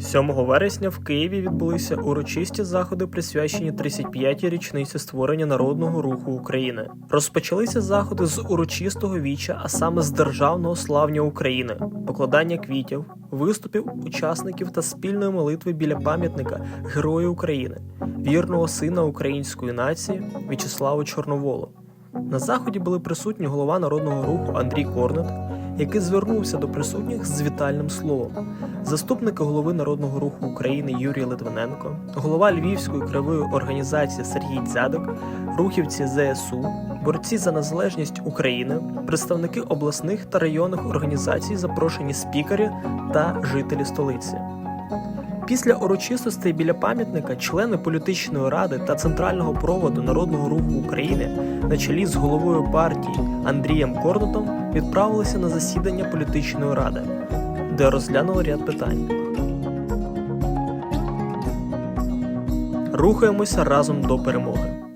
7 вересня в Києві відбулися урочисті заходи, присвячені 35-й річниці створення народного руху України. Розпочалися заходи з урочистого віча, а саме з державного славня України, покладання квітів, виступів учасників та спільної молитви біля пам'ятника Герою України, вірного сина української нації В'ячеславу Чорноволу. На заході були присутні голова народного руху Андрій Корнет, який звернувся до присутніх з вітальним словом, заступники голови народного руху України Юрій Литвиненко, голова Львівської краєвої організації Сергій Дзядок, рухівці ЗСУ, борці за незалежність України, представники обласних та районних організацій, запрошені спікери та жителі столиці. Після урочистостей біля пам'ятника члени політичної ради та центрального проводу Народного руху України на чолі з головою партії Андрієм Корнутом відправилися на засідання політичної ради, де розглянули ряд питань. Рухаємося разом до перемоги.